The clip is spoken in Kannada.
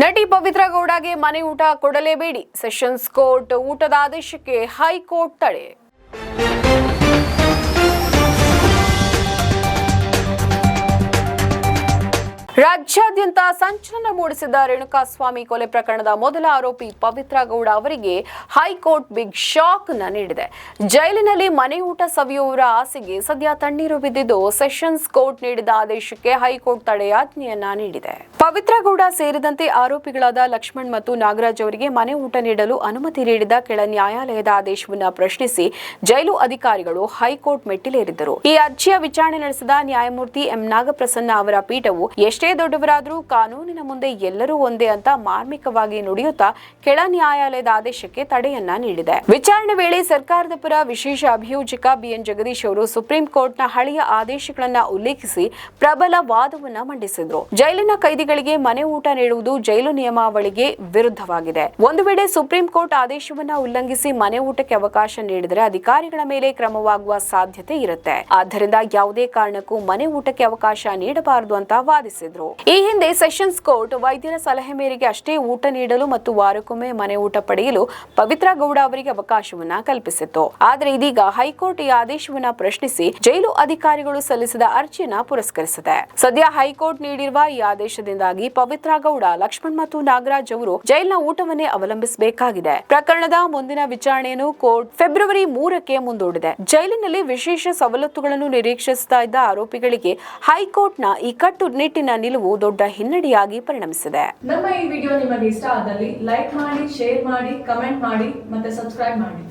ನಟಿ ಪವಿತ್ರ ಗೌಡಗೆ ಮನೆ ಊಟ ಕೊಡಲೇಬೇಡಿ. ಸೆಷನ್ಸ್ ಕೋರ್ಟ್ ಊಟದ ಆದೇಶಕ್ಕೆ ಹೈಕೋರ್ಟ್ ತಡೆ. ರಾಜ್ಯಾದ್ಯಂತ ಸಂಚಲನ ಮೂಡಿಸಿದ ರೇಣುಕಾಸ್ವಾಮಿ ಕೊಲೆ ಪ್ರಕರಣದ ಮೊದಲ ಆರೋಪಿ ಪವಿತ್ರ ಗೌಡ ಅವರಿಗೆ ಹೈಕೋರ್ಟ್ ಬಿಗ್ ಶಾಕ್ನ ನೀಡಿದೆ. ಜೈಲಿನಲ್ಲಿ ಮನೆ ಊಟ ಸವಿಯುವವರ ಆಸೆಗೆ ಸದ್ಯ ತಣ್ಣೀರು ಬಿದ್ದಿದ್ದು ಸೆಷನ್ಸ್ ಕೋರ್ಟ್ ನೀಡಿದ ಆದೇಶಕ್ಕೆ ಹೈಕೋರ್ಟ್ ತಡೆಯಾಜ್ಞೆಯನ್ನ ನೀಡಿದೆ. ಪವಿತ್ರ ಗೌಡ ಸೇರಿದಂತೆ ಆರೋಪಿಗಳಾದ ಲಕ್ಷ್ಮಣ್ ಮತ್ತು ನಾಗರಾಜ್ ಅವರಿಗೆ ಮನೆ ಊಟ ನೀಡಲು ಅನುಮತಿ ನೀಡಿದ ಕೆಳ ನ್ಯಾಯಾಲಯದ ಆದೇಶವನ್ನು ಪ್ರಶ್ನಿಸಿ ಜೈಲು ಅಧಿಕಾರಿಗಳು ಹೈಕೋರ್ಟ್ ಮೆಟ್ಟಿಲೇರಿದ್ದರು. ಈ ಅರ್ಜಿಯ ವಿಚಾರಣೆ ನಡೆಸಿದ ನ್ಯಾಯಮೂರ್ತಿ ಎಂ ನಾಗಪ್ರಸನ್ನ ಅವರ ಪೀಠವು ದೊಡ್ಡವರಾದರೂ ಕಾನೂನಿನ ಮುಂದೆ ಎಲ್ಲರೂ ಒಂದೇ ಅಂತ ಮಾರ್ಮಿಕವಾಗಿ ನುಡಿಯುತ್ತಾ ಕೆಳ ನ್ಯಾಯಾಲಯದ ಆದೇಶಕ್ಕೆ ತಡೆಯನ್ನ ನೀಡಿದೆ. ವಿಚಾರಣೆ ವೇಳೆ ಸರ್ಕಾರದ ಪರ ವಿಶೇಷ ಅಭಿಯೋಜಕ ಬಿಎನ್ ಜಗದೀಶ್ ಅವರು ಸುಪ್ರೀಂ ಕೋರ್ಟ್ನ ಹಳೆಯ ಆದೇಶಗಳನ್ನ ಉಲ್ಲೇಖಿಸಿ ಪ್ರಬಲ ವಾದವನ್ನ ಮಂಡಿಸಿದ್ರು. ಜೈಲಿನ ಕೈದಿಗಳಿಗೆ ಮನೆ ಊಟ ನೀಡುವುದು ಜೈಲು ನಿಯಮಾವಳಿಗೆ ವಿರುದ್ಧವಾಗಿದೆ. ಒಂದು ವೇಳೆ ಸುಪ್ರೀಂ ಕೋರ್ಟ್ ಆದೇಶವನ್ನ ಉಲ್ಲಂಘಿಸಿ ಮನೆ ಊಟಕ್ಕೆ ಅವಕಾಶ ನೀಡಿದರೆ ಅಧಿಕಾರಿಗಳ ಮೇಲೆ ಕ್ರಮವಾಗುವ ಸಾಧ್ಯತೆ ಇರುತ್ತೆ. ಆದ್ದರಿಂದ ಯಾವುದೇ ಕಾರಣಕ್ಕೂ ಮನೆ ಊಟಕ್ಕೆ ಅವಕಾಶ ನೀಡಬಾರದು ಅಂತ ವಾದಿಸಿದ್ರು. ಈ ಹಿಂದೆ ಸೆಷನ್ಸ್ ಕೋರ್ಟ್ ವೈದ್ಯರ ಸಲಹೆ ಮೇರೆಗೆ ಅಷ್ಟೇ ಊಟ ನೀಡಲು ಮತ್ತು ವಾರಕ್ಕೊಮ್ಮೆ ಮನೆ ಊಟ ಪಡೆಯಲು ಪವಿತ್ರ ಗೌಡ ಅವರಿಗೆ ಅವಕಾಶವನ್ನ ಕಲ್ಪಿಸಿತ್ತು. ಆದರೆ ಇದೀಗ ಹೈಕೋರ್ಟ್ ಈ ಆದೇಶವನ್ನ ಪ್ರಶ್ನಿಸಿ ಜೈಲು ಅಧಿಕಾರಿಗಳು ಸಲ್ಲಿಸಿದ ಅರ್ಜಿಯನ್ನ ಪುರಸ್ಕರಿಸಿದೆ. ಸದ್ಯ ಹೈಕೋರ್ಟ್ ನೀಡಿರುವ ಈ ಆದೇಶದಿಂದಾಗಿ ಪವಿತ್ರ ಗೌಡ, ಲಕ್ಷ್ಮಣ್ ಮತ್ತು ನಾಗರಾಜ್ ಅವರು ಜೈಲಿನ ಊಟವನ್ನೇ ಅವಲಂಬಿಸಬೇಕಾಗಿದೆ. ಪ್ರಕರಣದ ಮುಂದಿನ ವಿಚಾರಣೆಯನ್ನು ಕೋರ್ಟ್ ಫೆಬ್ರವರಿ ಮೂರಕ್ಕೆ ಮುಂದೂಡಿದೆ. ಜೈಲಿನಲ್ಲಿ ವಿಶೇಷ ಸವಲತ್ತುಗಳನ್ನು ನಿರೀಕ್ಷಿಸ್ತಾ ಇದ್ದ ಆರೋಪಿಗಳಿಗೆ ಹೈಕೋರ್ಟ್ನ ಈ ಕಟ್ಟುನಿಟ್ಟಿನ ನಿಲುವು ದೊಡ್ಡ ಹಿನ್ನಡೆಯಾಗಿ ಪರಿಣಮಿಸಿದೆ. ನಮ್ಮ ಈ ವಿಡಿಯೋ ನಿಮಗೆ ಇಷ್ಟ ಆದಲ್ಲಿ ಲೈಕ್ ಮಾಡಿ, ಶೇರ್ ಮಾಡಿ, ಕಮೆಂಟ್ ಮಾಡಿ ಮತ್ತೆ ಸಬ್ಸ್ಕ್ರೈಬ್ ಮಾಡಿ.